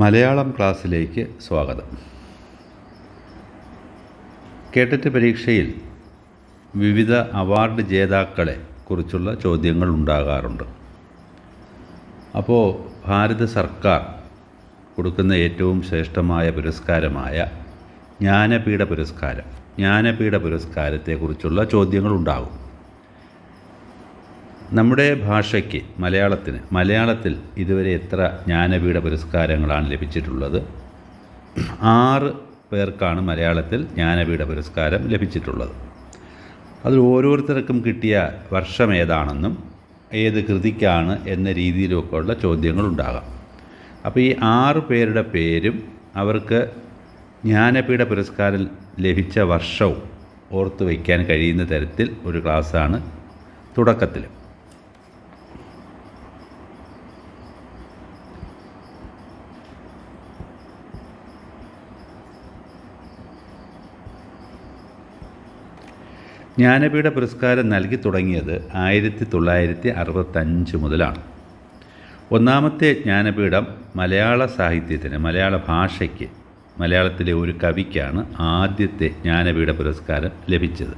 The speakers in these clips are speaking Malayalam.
മലയാളം ക്ലാസ്സിലേക്ക് സ്വാഗതം. കേട്ടറ്റ് പരീക്ഷയിൽ വിവിധ അവാർഡ് ജേതാക്കളെ കുറിച്ചുള്ള ചോദ്യങ്ങൾ ഉണ്ടാകാറുണ്ട്. അപ്പോൾ ഭാരത സർക്കാർ കൊടുക്കുന്ന ഏറ്റവും ശ്രേഷ്ഠമായ പുരസ്കാരമായ ജ്ഞാനപീഠ പുരസ്കാരം ജ്ഞാനപീഠ പുരസ്കാരത്തെക്കുറിച്ചുള്ള ചോദ്യങ്ങളുണ്ടാകും നമ്മുടെ ഭാഷയ്ക്ക് മലയാളത്തിന് മലയാളത്തിൽ ഇതുവരെ എത്ര ജ്ഞാനപീഠ പുരസ്കാരങ്ങളാണ് ലഭിച്ചിട്ടുള്ളത്? ആറ് പേർക്കാണ് മലയാളത്തിൽ ജ്ഞാനപീഠ പുരസ്കാരം ലഭിച്ചിട്ടുള്ളത്. അതിൽ ഓരോരുത്തർക്കും കിട്ടിയ വർഷം ഏതാണെന്നും ഏത് കൃതിക്കാണ് എന്ന രീതിയിലുമൊക്കെ ഉള്ള ചോദ്യങ്ങളുണ്ടാകാം. അപ്പോൾ ഈ ആറ് പേരുടെ പേരും അവർക്ക് ജ്ഞാനപീഠ പുരസ്കാരം ലഭിച്ച വർഷവും ഓർത്തു വയ്ക്കാൻ കഴിയുന്ന തരത്തിൽ ഒരു ക്ലാസ്സാണ് തുടക്കത്തിൽ. ജ്ഞാനപീഠ പുരസ്കാരം നൽകി തുടങ്ങിയത് ആയിരത്തി തൊള്ളായിരത്തി അറുപത്തഞ്ച് മുതലാണ്. ഒന്നാമത്തെ ജ്ഞാനപീഠം മലയാള സാഹിത്യത്തിന് മലയാള ഭാഷയ്ക്ക് മലയാളത്തിലെ ഒരു കവിക്കാണ് ആദ്യത്തെ ജ്ഞാനപീഠ പുരസ്കാരം ലഭിച്ചത്.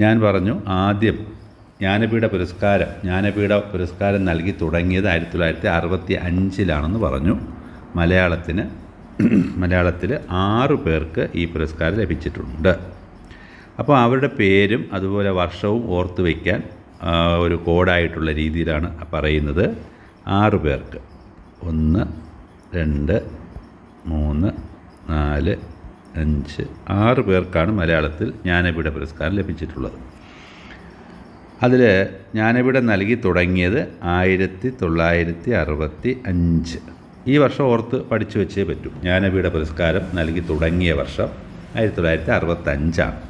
ഞാൻ പറഞ്ഞു ആദ്യം ജ്ഞാനപീഠ പുരസ്കാരം ജ്ഞാനപീഠ പുരസ്കാരം നൽകി തുടങ്ങിയത് ആയിരത്തി തൊള്ളായിരത്തി അറുപത്തി അഞ്ചിലാണെന്ന് പറഞ്ഞു. മലയാളത്തിന് മലയാളത്തിൽ ആറു പേർക്ക് ഈ പുരസ്കാരം ലഭിച്ചിട്ടുണ്ട്. അപ്പോൾ അവരുടെ പേരും അതുപോലെ വർഷവും ഓർത്ത് വയ്ക്കാൻ ഒരു കോഡായിട്ടുള്ള രീതിയിലാണ് പറയുന്നത്. ആറ് പേർക്ക്. ഒന്ന് രണ്ട് മൂന്ന് നാല് അഞ്ച്. ആറ് പേർക്കാണ് മലയാളത്തിൽ ജ്ഞാനപീഠ പുരസ്കാരം ലഭിച്ചിട്ടുള്ളത്. അതിൽ ജ്ഞാനപീഠം നൽകി തുടങ്ങിയത് ആയിരത്തി തൊള്ളായിരത്തി അറുപത്തി അഞ്ച്. ഈ വർഷം ഓർത്ത് പഠിച്ചു വെച്ചേ പറ്റൂ. ജ്ഞാനപീഠ പുരസ്കാരം നൽകി തുടങ്ങിയ വർഷം ആയിരത്തി തൊള്ളായിരത്തി അറുപത്തഞ്ചാണ്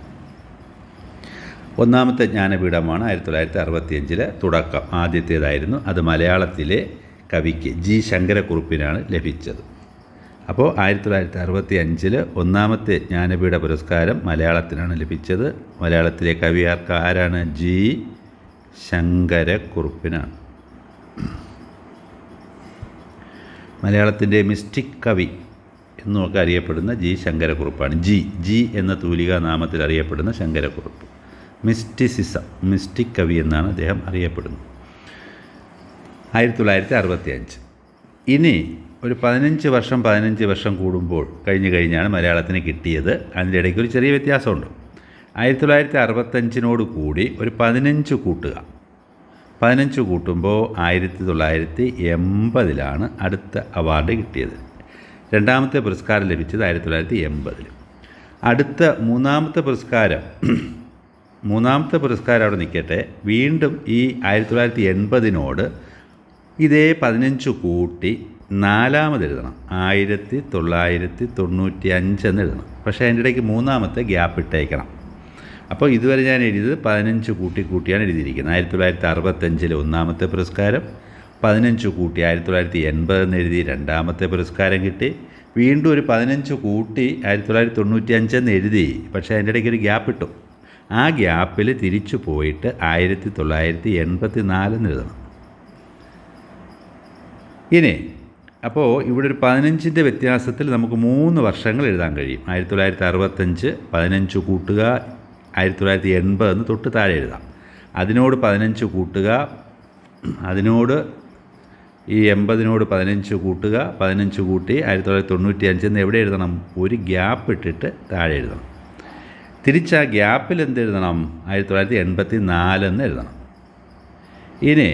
ഒന്നാമത്തെ ജ്ഞാനപീഠമാണ് ആയിരത്തി തൊള്ളായിരത്തി അറുപത്തിയഞ്ചിലെ തുടക്കം. ആദ്യത്തേതായിരുന്നു. അത് മലയാളത്തിലെ കവിക്ക് ജി ശങ്കരക്കുറുപ്പിനാണ് ലഭിച്ചത്. അപ്പോൾ ആയിരത്തി തൊള്ളായിരത്തി അറുപത്തി അഞ്ചിൽ ഒന്നാമത്തെ ജ്ഞാനപീഠ പുരസ്കാരം മലയാളത്തിനാണ് ലഭിച്ചത്. മലയാളത്തിലെ കവി ആർക്ക്? ആരാണ്? ജി ശങ്കരക്കുറുപ്പിനാണ്. മലയാളത്തിന്റെ മിസ്റ്റിക് കവി എന്നൊക്കെ അറിയപ്പെടുന്ന ജി ശങ്കരക്കുറുപ്പാണ്. ജി ജി എന്ന തൂലിക നാമത്തിൽ അറിയപ്പെടുന്ന ശങ്കരക്കുറുപ്പ്. മിസ്റ്റിസിസം മിസ്റ്റിക് കവി എന്നാണ് അദ്ദേഹം അറിയപ്പെടുന്നത്. ആയിരത്തി തൊള്ളായിരത്തി അറുപത്തി അഞ്ച് ഇനി ഒരു പതിനഞ്ച് വർഷം പതിനഞ്ച് വർഷം കൂടുമ്പോൾ കഴിഞ്ഞ് കഴിഞ്ഞാണ് മലയാളത്തിന് കിട്ടിയത്. അതിന്റെ ഇടയ്ക്ക് ഒരു ചെറിയ വ്യത്യാസമുണ്ട്. ആയിരത്തി തൊള്ളായിരത്തി അറുപത്തഞ്ചിനോട് കൂടി ഒരു പതിനഞ്ച് കൂട്ടുക. പതിനഞ്ച് കൂട്ടുമ്പോൾ ആയിരത്തി തൊള്ളായിരത്തി എൺപതിലാണ് അടുത്ത അവാർഡ് കിട്ടിയത്. രണ്ടാമത്തെ പുരസ്കാരം ലഭിച്ചത് ആയിരത്തി തൊള്ളായിരത്തി എൺപതിൽ അടുത്ത മൂന്നാമത്തെ പുരസ്കാരം മൂന്നാമത്തെ പുരസ്കാരം അവിടെ നിൽക്കട്ടെ. വീണ്ടും ഈ ആയിരത്തി തൊള്ളായിരത്തി എൺപതിനോട് ഇതേ പതിനഞ്ച് കൂട്ടി നാലാമത് എഴുതണം. ആയിരത്തി തൊള്ളായിരത്തി തൊണ്ണൂറ്റി അഞ്ചെന്ന് എഴുതണം. പക്ഷേ അതിന്റെ ഇടയ്ക്ക് മൂന്നാമത്തെ ഗ്യാപ്പ് ഇട്ടേക്കണം. അപ്പോൾ ഇതുവരെ ഞാൻ എഴുതിയത് പതിനഞ്ച് കൂട്ടി കൂട്ടിയാണ് എഴുതിയിരിക്കുന്നത്. ആയിരത്തി തൊള്ളായിരത്തി അറുപത്തഞ്ചിലെ ഒന്നാമത്തെ പുരസ്കാരം പതിനഞ്ച് കൂട്ടി ആയിരത്തി തൊള്ളായിരത്തി എൺപതെന്ന് എഴുതി രണ്ടാമത്തെ പുരസ്കാരം കിട്ടി. വീണ്ടും ഒരു പതിനഞ്ച് കൂട്ടി ആയിരത്തി തൊള്ളായിരത്തി തൊണ്ണൂറ്റി അഞ്ചെന്ന് എഴുതി. പക്ഷേ അതിന്റെ ഇടയ്ക്ക് ഒരു ഗ്യാപ്പ് ഇട്ടു. ആ ഗ്യാപ്പിൽ തിരിച്ചു പോയിട്ട് ആയിരത്തി തൊള്ളായിരത്തി എൺപത്തി നാലെന്ന് എഴുതണം. ഇനി അപ്പോൾ ഇവിടെ ഒരു പതിനഞ്ചിന്റെ വ്യത്യാസത്തിൽ നമുക്ക് മൂന്ന് വർഷങ്ങൾ എഴുതാൻ കഴിയും. ആയിരത്തി തൊള്ളായിരത്തി അറുപത്തഞ്ച് പതിനഞ്ച് കൂട്ടുക ആയിരത്തി തൊള്ളായിരത്തി എൺപത് എന്ന് തൊട്ട് താഴെ എഴുതാം. അതിനോട് പതിനഞ്ച് കൂട്ടുക അതിനോട് ഈ എൺപതിനോട് പതിനഞ്ച് കൂട്ടുക പതിനഞ്ച് കൂട്ടി ആയിരത്തി തൊള്ളായിരത്തി തൊണ്ണൂറ്റി അഞ്ചെന്ന് എവിടെ എഴുതണം? ഒരു ഗ്യാപ്പ് ഇട്ടിട്ട് താഴെ എഴുതണം. തിരിച്ച് ഗ്യാപ്പിൽ എന്ത് എഴുതണം ആയിരത്തി തൊള്ളായിരത്തി എൺപത്തി നാലെന്ന് എഴുതണം. ഇനി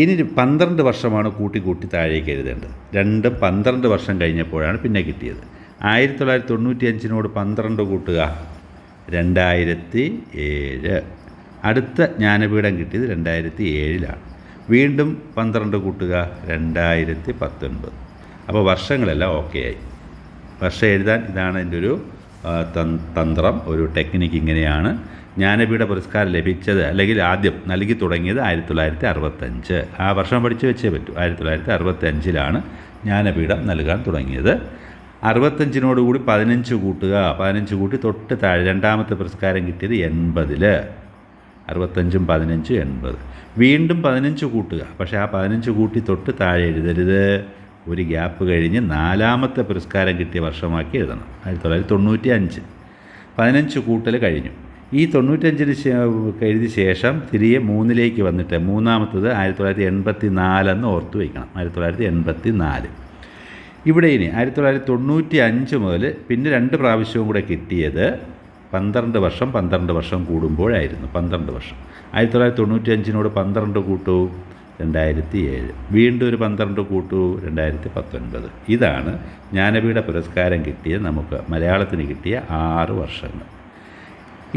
ഇനി പന്ത്രണ്ട് വർഷമാണ് കൂട്ടി കൂട്ടി താഴേക്ക് എഴുതേണ്ടത്. രണ്ട് പന്ത്രണ്ട് വർഷം കഴിഞ്ഞപ്പോഴാണ് പിന്നെ കിട്ടിയത്. ആയിരത്തി തൊള്ളായിരത്തി തൊണ്ണൂറ്റി അഞ്ചിനോട് പന്ത്രണ്ട് കൂട്ടുക. രണ്ടായിരത്തി ഏഴ് അടുത്ത ജ്ഞാനപീഠം കിട്ടിയത് രണ്ടായിരത്തി ഏഴിലാണ് വീണ്ടും പന്ത്രണ്ട് കൂട്ടുക. രണ്ടായിരത്തി പത്തൊൻപത് അപ്പോൾ വർഷങ്ങളെല്ലാം ഓക്കെ ആയി വർഷം എഴുതാൻ ഇതാണ് എന്റെ ഒരു തന്ത്രം ഒരു ടെക്നിക്ക് ഇങ്ങനെയാണ്. ജ്ഞാനപീഠ പുരസ്കാരം ലഭിച്ചത് അല്ലെങ്കിൽ ആദ്യം നൽകി തുടങ്ങിയത് ആയിരത്തി തൊള്ളായിരത്തി അറുപത്തഞ്ച്. ആ വർഷം പഠിച്ചു വെച്ചേ പറ്റൂ. ആയിരത്തി തൊള്ളായിരത്തി അറുപത്തഞ്ചിലാണ് ജ്ഞാനപീഠം നൽകാൻ തുടങ്ങിയത്. അറുപത്തഞ്ചിനോടുകൂടി പതിനഞ്ച് കൂട്ടുക. പതിനഞ്ച് കൂട്ടി തൊട്ട് താഴെ രണ്ടാമത്തെ പുരസ്കാരം കിട്ടിയത് എൺപതിൽ അറുപത്തഞ്ചും പതിനഞ്ചും എൺപത്. വീണ്ടും പതിനഞ്ച് കൂട്ടുക. പക്ഷേ ആ പതിനഞ്ച് കൂട്ടി തൊട്ട് താഴെ എഴുതരുത്. ഒരു ഗ്യാപ്പ് കഴിഞ്ഞ് നാലാമത്തെ പുരസ്കാരം കിട്ടിയ വർഷമാക്കി എഴുതണം. ആയിരത്തി തൊള്ളായിരത്തി തൊണ്ണൂറ്റി അഞ്ച് പതിനഞ്ച് കൂട്ടൽ കഴിഞ്ഞു. ഈ തൊണ്ണൂറ്റഞ്ചിന് എഴുതിയ ശേഷം തിരികെ മൂന്നിലേക്ക് വന്നിട്ട് മൂന്നാമത്തത് ആയിരത്തി തൊള്ളായിരത്തി എൺപത്തി നാലെന്ന് ഓർത്തു വയ്ക്കണം. ആയിരത്തി തൊള്ളായിരത്തി എൺപത്തി നാല് ഇവിടെ ഇനി ആയിരത്തി തൊള്ളായിരത്തി തൊണ്ണൂറ്റി അഞ്ച് മുതൽ പിന്നെ രണ്ട് പ്രാവശ്യവും കൂടെ കിട്ടിയത് പന്ത്രണ്ട് വർഷം പന്ത്രണ്ട് വർഷം കൂടുമ്പോഴായിരുന്നു. പന്ത്രണ്ട് വർഷം. ആയിരത്തി തൊള്ളായിരത്തി തൊണ്ണൂറ്റി അഞ്ചിനോട് പന്ത്രണ്ട് കൂട്ടു. രണ്ടായിരത്തി ഏഴ് വീണ്ടും ഒരു പന്ത്രണ്ട് കൂട്ടു രണ്ടായിരത്തി പത്തൊൻപത് ഇതാണ് ജ്ഞാനപീഠ പുരസ്കാരം കിട്ടിയ നമുക്ക് മലയാളത്തിന് കിട്ടിയ ആറ് വർഷങ്ങൾ.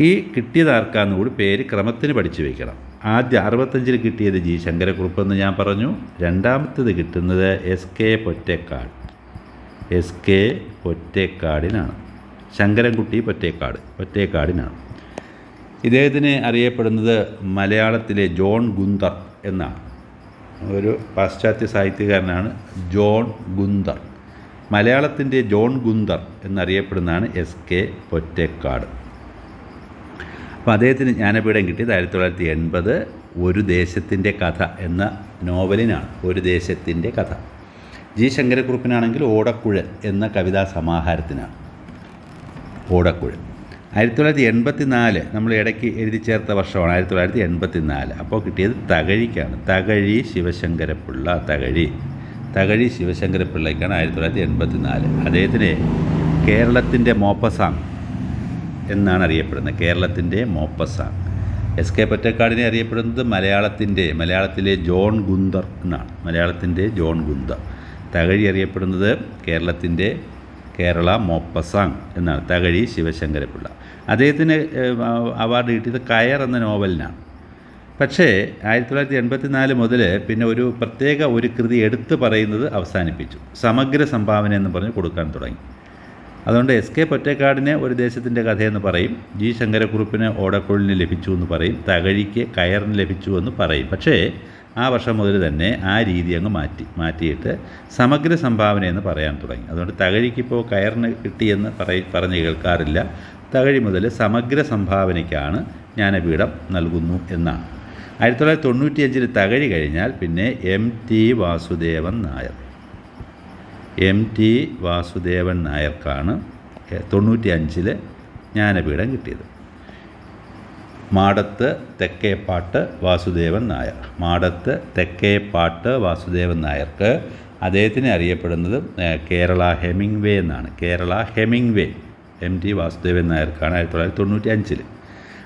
ഈ കിട്ടിയത് ആർക്കാന്ന് കൂടി പേര് ക്രമത്തിന് പഠിച്ചു വയ്ക്കണം ആദ്യം അറുപത്തഞ്ചിൽ കിട്ടിയത് ജി ശങ്കരക്കുറുപ്പ് എന്ന് ഞാൻ പറഞ്ഞു. രണ്ടാമത്തേത് കിട്ടുന്നത് S K Pottekkatt. S K പൊറ്റേക്കാടിനാണ്. Sankarankutty Pottekkatt പൊറ്റേക്കാടിനാണ്. ഇദ്ദേഹത്തിന് അറിയപ്പെടുന്നത് മലയാളത്തിലെ ജോൺ ഗുന്തർ എന്നാണ്. ഒരു പാശ്ചാത്യ സാഹിത്യകാരനാണ് ജോൺ ഗുന്തർ. മലയാളത്തിന്റെ ജോൺ ഗുന്തർ എന്നറിയപ്പെടുന്നതാണ് എസ് കെ പൊറ്റേക്കാട്. അപ്പോൾ അദ്ദേഹത്തിന് ജ്ഞാനപീഠം കിട്ടിയത് ആയിരത്തി തൊള്ളായിരത്തി എൺപത് ഒരു ദേശത്തിന്റെ കഥ എന്ന നോവലിനാണ്. ഒരു ദേശത്തിന്റെ കഥ. ജി ശങ്കരക്കുറുപ്പിനാണെങ്കിൽ ഓടക്കുഴൽ എന്ന കവിതാ സമാഹാരത്തിനാണ്. ഓടക്കുഴൽ. ആയിരത്തി തൊള്ളായിരത്തി എൺപത്തി നാല് നമ്മൾ ഇടയ്ക്ക് എഴുതി ചേർത്ത വർഷമാണ് ആയിരത്തി തൊള്ളായിരത്തി എൺപത്തി നാല് അപ്പോൾ കിട്ടിയത് തകഴിക്കാണ്. തകഴി ശിവശങ്കരപ്പിള്ള തകഴി. തകഴി ശിവശങ്കരപ്പിള്ളയ്ക്കാണ് ആയിരത്തി തൊള്ളായിരത്തി എൺപത്തി നാല് അദ്ദേഹത്തിന് കേരളത്തിന്റെ മോപ്പസാങ് എന്നാണ് അറിയപ്പെടുന്നത്. കേരളത്തിന്റെ മോപ്പസാങ്. എസ് കെ പൊറ്റക്കാടിനെ അറിയപ്പെടുന്നത് മലയാളത്തിന്റെ മലയാളത്തിലെ ജോൺ ഗുന്തർ എന്നാണ്. മലയാളത്തിന്റെ ജോൺ ഗുന്തർ. തകഴി അറിയപ്പെടുന്നത് കേരളത്തിന്റെ കേരള മോപ്പസാങ് എന്നാണ്. തകഴി ശിവശങ്കരപിള്ള അദ്ദേഹത്തിന് അവാർഡ് കിട്ടിയത് കയർ എന്ന നോവലിനാണ്. പക്ഷേ ആയിരത്തി തൊള്ളായിരത്തി എൺപത്തി നാല് മുതൽ പിന്നെ ഒരു പ്രത്യേക ഒരു കൃതി എടുത്തു പറയുന്നത് അവസാനിപ്പിച്ചു. സമഗ്ര സംഭാവന എന്ന് പറഞ്ഞ് കൊടുക്കാൻ തുടങ്ങി. അതുകൊണ്ട് എസ് കെ പൊറ്റക്കാടിന് ഒരു ദേശത്തിന്റെ കഥയെന്ന് പറയും. ജി ശങ്കരക്കുറുപ്പിന് ഓടക്കുഴലിന് ലഭിച്ചു എന്ന് പറയും. തകഴിക്ക് കയറിന് ലഭിച്ചു എന്ന് പറയും. പക്ഷേ ആ വർഷം മുതൽ തന്നെ ആ രീതി അങ്ങ് മാറ്റി മാറ്റിയിട്ട് സമഗ്ര സംഭാവന എന്ന് പറയാൻ തുടങ്ങി. അതുകൊണ്ട് തകഴിക്കിപ്പോൾ കയറിന് കിട്ടിയെന്ന് പറയ പറഞ്ഞ് കേൾക്കാറില്ല. തകഴി മുതൽ സമഗ്ര സംഭാവനയ്ക്കാണ് ജ്ഞാനപീഠം നൽകുന്നു എന്നാണ്. ആയിരത്തി തൊള്ളായിരത്തി തൊണ്ണൂറ്റിയഞ്ചിൽ തകഴി കഴിഞ്ഞാൽ പിന്നെ M T Vasudevan Nair. M T Vasudevan നായർക്കാണ് തൊണ്ണൂറ്റി അഞ്ചിൽ ജ്ഞാനപീഠം കിട്ടിയത്. മാടത്ത് തെക്കേപ്പാട്ട് വാസുദേവൻ നായർ. മാടത്ത് തെക്കേപ്പാട്ട് വാസുദേവൻ നായർക്ക് അദ്ദേഹത്തിനെ അറിയപ്പെടുന്നത് കേരള ഹെമിംഗ് വേ എന്നാണ്. Kerala Hemingway M T Vasudevan നായർക്കാണ് ആയിരത്തി തൊള്ളായിരത്തി തൊണ്ണൂറ്റി അഞ്ചിൽ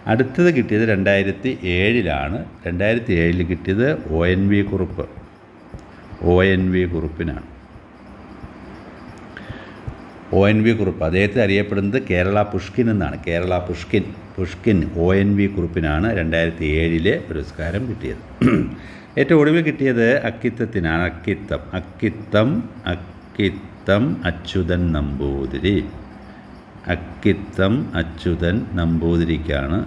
അടുത്തത് കിട്ടിയത് രണ്ടായിരത്തി ഏഴിലാണ് രണ്ടായിരത്തി ഏഴിൽ കിട്ടിയത് O N V Kurup. O N V കുറുപ്പിനാണ്. O N V Kurup. അദ്ദേഹത്തെ അറിയപ്പെടുന്നത് കേരള പുഷ്കിൻ എന്നാണ്. Kerala Pushkin. Pushkin O N V കുറുപ്പിനാണ് രണ്ടായിരത്തി ഏഴിലെ പുരസ്കാരം കിട്ടിയത്. ഏറ്റവും ഒടുവിൽ കിട്ടിയത് അക്കിത്തത്തിനാണ്. അക്കിത്തം. അക്കിത്തം അക്കിത്തം അച്യുതൻ നമ്പൂതിരി. അക്കിത്തം അച്യുതൻ നമ്പൂതിരിക്കാണ്.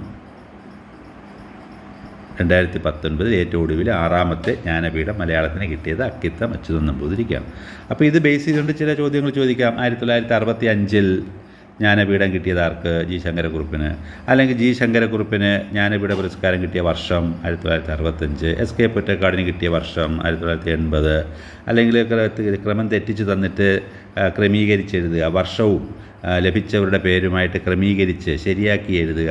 രണ്ടായിരത്തി പത്തൊൻപതിൽ ഏറ്റവും ഒടുവിൽ ആറാമത്തെ ജ്ഞാനപീഠം മലയാളത്തിന് കിട്ടിയത് അക്കിത്തം അച്യുതൻ നമ്പൂതിരിക്കാണ്. അപ്പോൾ ഇത് ബേസ് ചെയ്തുകൊണ്ട് ചില ചോദ്യങ്ങൾ ചോദിക്കാം. ആയിരത്തി തൊള്ളായിരത്തി അറുപത്തി അഞ്ചിൽ ജ്ഞാനപീഠം കിട്ടിയത് ആർക്ക്? ജി ശങ്കരക്കുറുപ്പിന്. അല്ലെങ്കിൽ ജി ശങ്കരക്കുറുപ്പിന് ജ്ഞാനപീഠ പുരസ്കാരം കിട്ടിയ വർഷം ആയിരത്തി തൊള്ളായിരത്തി അറുപത്തഞ്ച് എസ് കെ പൊറ്റക്കാടിന് കിട്ടിയ വർഷം ആയിരത്തി തൊള്ളായിരത്തി എൺപത് അല്ലെങ്കിൽ ക്രമം തെറ്റിച്ച് തന്നിട്ട് ക്രമീകരിച്ചെഴുതുക. വർഷവും ലഭിച്ചവരുടെ പേരുമായിട്ട് ക്രമീകരിച്ച് ശരിയാക്കി എഴുതുക.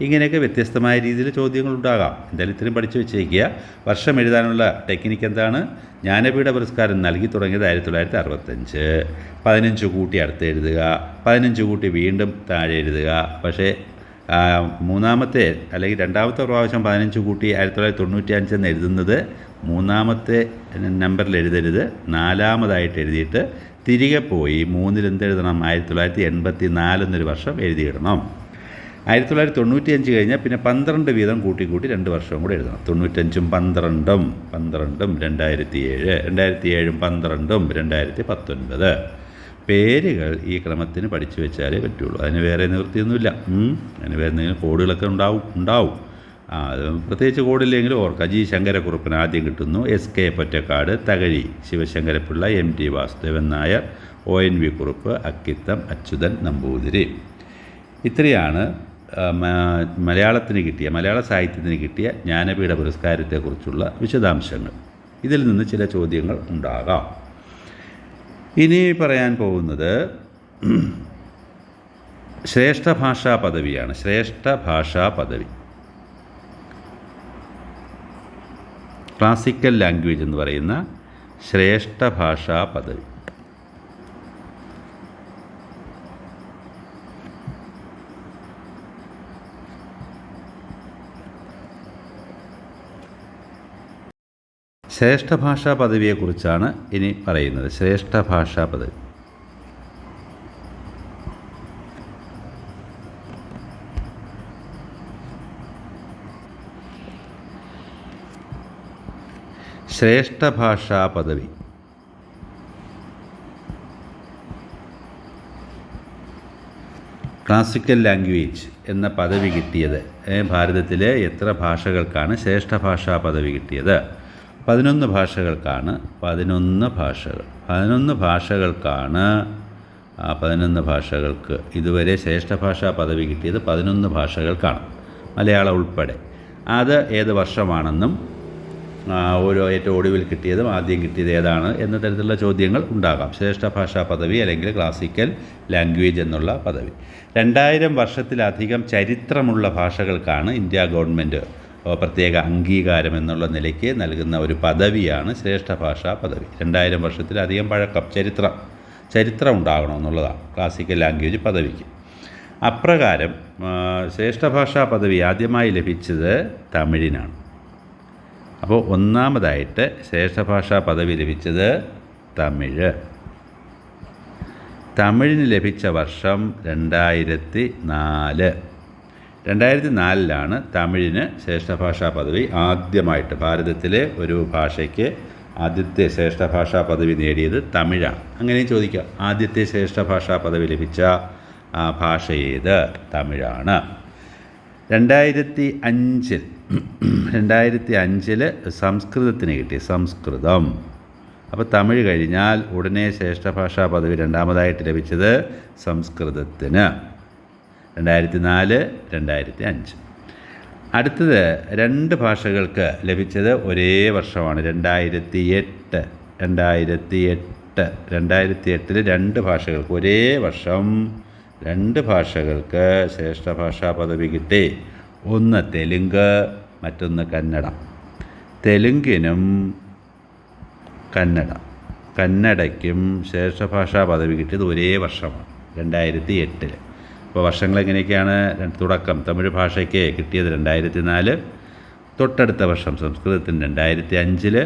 ഇങ്ങനെയൊക്കെ വ്യത്യസ്തമായ രീതിയിൽ ചോദ്യങ്ങൾ ഉണ്ടാകാം എന്തായാലും ഇത്രയും പഠിച്ചു വെച്ചേക്കുക വർഷം എഴുതാനുള്ള ടെക്നിക്ക് എന്താണ്? ജ്ഞാനപീഠ പുരസ്കാരം നൽകി തുടങ്ങിയത് ആയിരത്തി തൊള്ളായിരത്തി അറുപത്തഞ്ച്. പതിനഞ്ച് കൂട്ടി അടുത്ത് എഴുതുക. പതിനഞ്ച് കൂട്ടി വീണ്ടും താഴെ എഴുതുക. പക്ഷേ മൂന്നാമത്തെ അല്ലെങ്കിൽ രണ്ടാമത്തെ പ്രാവശ്യം പതിനഞ്ച് കൂട്ടി ആയിരത്തി തൊള്ളായിരത്തി തൊണ്ണൂറ്റി അഞ്ചെന്ന് എഴുതുന്നത് മൂന്നാമത്തെ നമ്പറിൽ എഴുതരുത്. നാലാമതായിട്ട് എഴുതിയിട്ട് തിരികെ പോയി മൂന്നിൽ എന്തെഴുതണം ആയിരത്തി തൊള്ളായിരത്തി എൺപത്തി നാലെന്നൊരു വർഷം എഴുതിയിടണം. ആയിരത്തി തൊള്ളായിരത്തി തൊണ്ണൂറ്റിയഞ്ച് കഴിഞ്ഞാൽ പിന്നെ പന്ത്രണ്ട് വീതം കൂട്ടി കൂട്ടി രണ്ട് വർഷവും കൂടെ എഴുതണം. തൊണ്ണൂറ്റഞ്ചും പന്ത്രണ്ടും പന്ത്രണ്ടും രണ്ടായിരത്തി ഏഴ് രണ്ടായിരത്തി ഏഴും പന്ത്രണ്ടും രണ്ടായിരത്തി പത്തൊൻപത് പേരുകൾ ഈ ക്രമത്തിന് പഠിച്ചു വെച്ചാലേ പറ്റുള്ളൂ. അതിന് വേറെ നിവൃത്തിയൊന്നുമില്ല. അതിന് വേറെ എന്തെങ്കിലും കോഡുകളൊക്കെ ഉണ്ടാവും ഉണ്ടാവും. ആ പ്രത്യേകിച്ച് കോഡില്ലെങ്കിലും ഓർക്കാം. ജി. ശങ്കരക്കുറുപ്പിന് ആദ്യം കിട്ടുന്നു S. K. Pottekkatt Thakazhi Sivasankara Pillai M. T. Vasudevan Nair O. N. V. Kurup Akkitham Achuthan Namboothiri. ഇത്രയാണ് മലയാളത്തിന് കിട്ടിയ മലയാള സാഹിത്യത്തിന് കിട്ടിയ ജ്ഞാനപീഠ പുരസ്കാരത്തെക്കുറിച്ചുള്ള വിശദാംശങ്ങൾ. ഇതിൽ നിന്ന് ചില ചോദ്യങ്ങൾ ഉണ്ടാകാം. ഇനി പറയാൻ പോകുന്നത് ശ്രേഷ്ഠ ഭാഷാ പദവിയാണ്. ശ്രേഷ്ഠ ഭാഷാ പദവി. ക്ലാസിക്കൽ ലാംഗ്വേജ് എന്ന് പറയുന്ന ശ്രേഷ്ഠ ഭാഷാ പദവി. ശ്രേഷ്ഠ ഭാഷാ പദവിയെക്കുറിച്ചാണ് ഇനി പറയുന്നത്. ശ്രേഷ്ഠ ഭാഷാ പദവി. ശ്രേഷ്ഠ ഭാഷാ പദവി ക്ലാസിക്കൽ ലാംഗ്വേജ് എന്ന പദവി കിട്ടിയത് ഭാരതത്തിലെ എത്ര ഭാഷകൾക്കാണ് ശ്രേഷ്ഠ ഭാഷാ പദവി കിട്ടിയത്? പതിനൊന്ന് ഭാഷകൾക്കാണ് പതിനൊന്ന് ഭാഷകൾ. പതിനൊന്ന് ഭാഷകൾക്കാണ് പതിനൊന്ന് ഭാഷകൾക്ക് ഇതുവരെ ശ്രേഷ്ഠ ഭാഷാ പദവി കിട്ടിയത് പതിനൊന്ന് ഭാഷകൾക്കാണ് മലയാളം ഉൾപ്പെടെ. അത് ഏത് വർഷമാണെന്നും ഓരോ ഏറ്റവും ഒടുവിൽ കിട്ടിയതും ആദ്യം കിട്ടിയത് ഏതാണ് എന്ന തരത്തിലുള്ള ചോദ്യങ്ങൾ ഉണ്ടാകാം. ശ്രേഷ്ഠ ഭാഷാ പദവി അല്ലെങ്കിൽ ക്ലാസിക്കൽ ലാംഗ്വേജ് എന്നുള്ള പദവി. രണ്ടായിരം വർഷത്തിലധികം ചരിത്രമുള്ള ഭാഷകൾക്കാണ് ഇന്ത്യ ഗവൺമെന്റ് പ്രത്യേക അംഗീകാരം എന്നുള്ള നിലയ്ക്ക് നൽകുന്ന ഒരു പദവിയാണ് ശ്രേഷ്ഠ ഭാഷാ പദവി. രണ്ടായിരം വർഷത്തിലധികം പഴക്കം ചരിത്രം ചരിത്രം ഉണ്ടാകണമെന്നുള്ളതാണ് ക്ലാസിക്കൽ ലാംഗ്വേജ് പദവിക്ക്. അപ്രകാരം ശ്രേഷ്ഠ ഭാഷാ പദവി ആദ്യമായി ലഭിച്ചത് തമിഴിനാണ്. അപ്പോൾ ഒന്നാമതായിട്ട് ശ്രേഷ്ഠഭാഷാ പദവി ലഭിച്ചത് തമിഴ്. തമിഴിന് ലഭിച്ച വർഷം രണ്ടായിരത്തി നാല് രണ്ടായിരത്തി നാലിലാണ് തമിഴിന് ശ്രേഷ്ഠഭാഷാ പദവി ആദ്യമായിട്ട് ഭാരതത്തിലെ ഒരു ഭാഷയ്ക്ക് ആദ്യത്തെ ശ്രേഷ്ഠഭാഷാ പദവി നേടിയത് തമിഴാണ്. അങ്ങനെയും ചോദിക്കാം ആദ്യത്തെ ശ്രേഷ്ഠഭാഷാ പദവി ലഭിച്ച ഭാഷ ഏത്? തമിഴാണ്. രണ്ടായിരത്തി അഞ്ചിൽ രണ്ടായിരത്തി അഞ്ചിൽ സംസ്കൃതത്തിന് കിട്ടി സംസ്കൃതം. അപ്പോൾ തമിഴ് കഴിഞ്ഞാൽ ഉടനെ ശ്രേഷ്ഠഭാഷാ പദവി രണ്ടാമതായിട്ട് ലഭിച്ചത് സംസ്കൃതത്തിന്. രണ്ടായിരത്തി നാല് രണ്ടായിരത്തി അഞ്ച് അടുത്തത് രണ്ട് ഭാഷകൾക്ക് ലഭിച്ചത് ഒരേ വർഷമാണ്. രണ്ടായിരത്തി എട്ട് രണ്ടായിരത്തി എട്ട് രണ്ടായിരത്തി എട്ടിൽ രണ്ട് ഭാഷകൾക്ക് ഒരേ വർഷം രണ്ട് ഭാഷകൾക്ക് ശ്രേഷ്ഠ ഭാഷാ പദവി കിട്ടി. ഒന്ന് തെലുങ്ക് മറ്റൊന്ന് കന്നഡ. തെലുങ്കിനും കന്നഡ. കന്നഡയ്ക്കും ശേഷഭാഷാ ഭാഷാ പദവി കിട്ടിയത് ഒരേ വർഷമാണ് രണ്ടായിരത്തി എട്ടിൽ അപ്പോൾ വർഷങ്ങൾ എങ്ങനെയൊക്കെയാണ്? തുടക്കം തമിഴ് ഭാഷയ്ക്ക് കിട്ടിയത് രണ്ടായിരത്തി നാല് തൊട്ടടുത്ത വർഷം സംസ്കൃതത്തിന് രണ്ടായിരത്തി അഞ്ചിൽ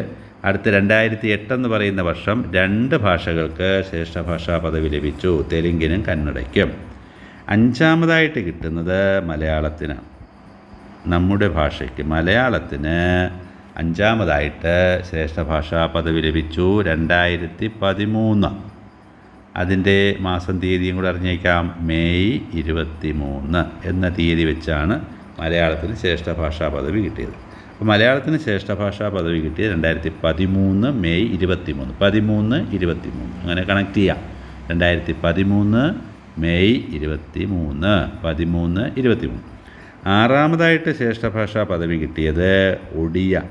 അടുത്ത രണ്ടായിരത്തി എട്ടെന്ന് പറയുന്ന വർഷം രണ്ട് ഭാഷകൾക്ക് ശ്രേഷ്ഠഭാഷാ പദവി ലഭിച്ചു തെലുങ്കിനും കന്നഡയ്ക്കും. അഞ്ചാമതായിട്ട് കിട്ടുന്നത് മലയാളത്തിനാണ്. നമ്മുടെ ഭാഷയ്ക്ക് മലയാളത്തിന് അഞ്ചാമതായിട്ട് ശ്രേഷ്ഠ ഭാഷാ പദവി ലഭിച്ചു രണ്ടായിരത്തി പതിമൂന്ന്. അതിന്റെ മാസം തീയതിയും കൂടെ അറിഞ്ഞേക്കാം. മെയ് ഇരുപത്തി മൂന്ന് എന്ന തീയതി വെച്ചാണ് മലയാളത്തിന് ശ്രേഷ്ഠ ഭാഷാ പദവി കിട്ടിയത്. അപ്പോൾ മലയാളത്തിന് ശ്രേഷ്ഠ ഭാഷാ പദവി കിട്ടിയത് രണ്ടായിരത്തി പതിമൂന്ന് മെയ് ഇരുപത്തി മൂന്ന് പതിമൂന്ന് ഇരുപത്തി മൂന്ന് അങ്ങനെ കണക്ട് ചെയ്യാം. രണ്ടായിരത്തി പതിമൂന്ന് മെയ് ഇരുപത്തി മൂന്ന് പതിമൂന്ന് ഇരുപത്തി മൂന്ന് ആറാമതായിട്ട് ശ്രേഷ്ഠഭാഷാ പദവി കിട്ടിയത് ഒഡിയ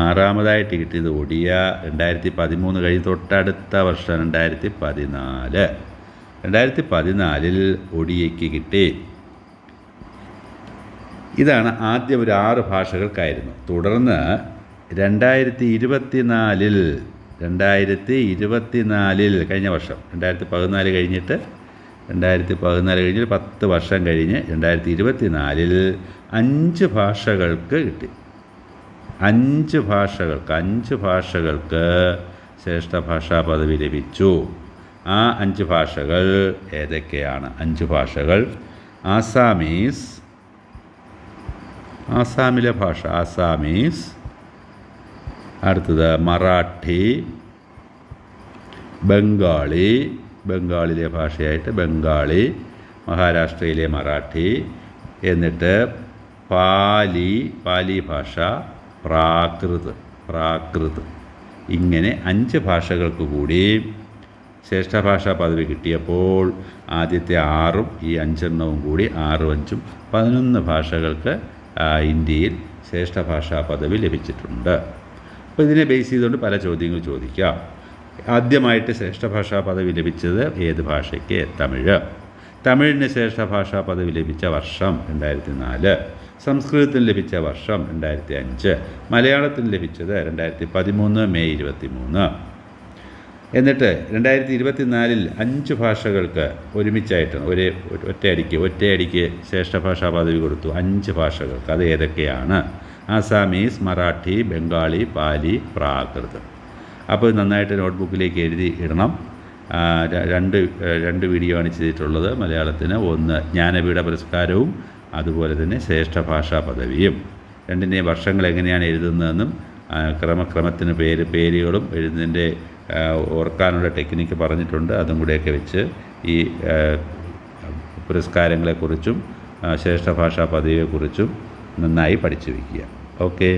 ആറാമതായിട്ട് കിട്ടിയത് ഒഡിയ രണ്ടായിരത്തി പതിമൂന്ന് കഴിഞ്ഞ് തൊട്ടടുത്ത വർഷം രണ്ടായിരത്തി പതിനാല് രണ്ടായിരത്തി പതിനാലിൽ ഒഡിയയ്ക്ക് കിട്ടി. ഇതാണ് ആദ്യം ഒരു ആറ് ഭാഷകൾക്കായിരുന്നു. തുടർന്ന് രണ്ടായിരത്തി ഇരുപത്തിനാലിൽ രണ്ടായിരത്തി ഇരുപത്തിനാലിൽ കഴിഞ്ഞ വർഷം രണ്ടായിരത്തി പതിനാല് കഴിഞ്ഞിട്ട് രണ്ടായിരത്തി പതിനാല് കഴിഞ്ഞ് പത്ത് വർഷം കഴിഞ്ഞ് രണ്ടായിരത്തി ഇരുപത്തിനാലിൽ അഞ്ച് ഭാഷകൾക്ക് കിട്ടി. അഞ്ച് ഭാഷകൾക്ക് അഞ്ച് ഭാഷകൾക്ക് ശ്രേഷ്ഠ ഭാഷാ പദവി ലഭിച്ചു. ആ അഞ്ച് ഭാഷകൾ ഏതൊക്കെയാണ്? അഞ്ച് ഭാഷകൾ ആസാമീസ് ആസാമിലെ ഭാഷ ആസാമീസ് അടുത്തത് മറാഠി ബംഗാളി ബംഗാളിലെ ഭാഷയായിട്ട് ബംഗാളി മഹാരാഷ്ട്രയിലെ മറാഠി എന്നിട്ട് പാലി പാലി ഭാഷ പ്രാകൃത് പ്രാകൃത്. ഇങ്ങനെ അഞ്ച് ഭാഷകൾക്ക് കൂടി ശ്രേഷ്ഠ ഭാഷാ പദവി കിട്ടിയപ്പോൾ ആദ്യത്തെ ആറും ഈ അഞ്ചെണ്ണവും കൂടി ആറും അഞ്ചും പതിനൊന്ന് ഭാഷകൾക്ക് ഇന്ത്യയിൽ ശ്രേഷ്ഠ ഭാഷാ പദവി ലഭിച്ചിട്ടുണ്ട്. അപ്പോൾ ഇതിനെ ബേസ് ചെയ്തുകൊണ്ട് പല ചോദ്യങ്ങൾ ചോദിക്കാം. ആദ്യമായിട്ട് ശ്രേഷ്ഠ ഭാഷാ പദവി ലഭിച്ചത് ഏത് ഭാഷയ്ക്ക്? തമിഴ്. തമിഴിന് ശ്രേഷ്ഠ ഭാഷാ പദവി ലഭിച്ച വർഷം രണ്ടായിരത്തി നാല് സംസ്കൃതത്തിന് ലഭിച്ച വർഷം രണ്ടായിരത്തി അഞ്ച് മലയാളത്തിന് ലഭിച്ചത് രണ്ടായിരത്തി പതിമൂന്ന് മെയ് ഇരുപത്തി മൂന്ന് എന്നിട്ട് രണ്ടായിരത്തി ഇരുപത്തിനാലിൽ അഞ്ച് ഭാഷകൾക്ക് ഒരുമിച്ചായിട്ട് ഒരേ ഒരു- ഒറ്റയടിക്ക് ഒറ്റയടിക്ക് ശ്രേഷ്ഠ ഭാഷാ പദവി കൊടുത്തു. അഞ്ച് ഭാഷകൾക്ക്. അത് ഏതൊക്കെയാണ്? ആസാമീസ് മറാഠി ബംഗാളി പാലി പ്രാകൃതം. അപ്പോൾ നന്നായിട്ട് നോട്ട്ബുക്കിലേക്ക് എഴുതി ഇടണം. രണ്ട് രണ്ട് വീഡിയോ ആണ് ചെയ്തിട്ടുള്ളത് മലയാളത്തിന്. ഒന്ന് ജ്ഞാനപീഠ പുരസ്കാരവും അതുപോലെ തന്നെ ശ്രേഷ്ഠ ഭാഷാ പദവിയും. രണ്ടിന്റെയും വർഷങ്ങൾ എങ്ങനെയാണ് എഴുതുന്നതെന്നും ക്രമക്രമത്തിന് പേര് പേരുകളും എഴുതുന്നതിന്റെ ഓർക്കാനുള്ള ടെക്നിക്ക് പറഞ്ഞിട്ടുണ്ട്. അതും കൂടെയൊക്കെ വെച്ച് ഈ പുരസ്കാരങ്ങളെക്കുറിച്ചും ശ്രേഷ്ഠ ഭാഷാ പദവിയെക്കുറിച്ചും നന്നായി പഠിച്ചു വയ്ക്കുക. ഓക്കെ.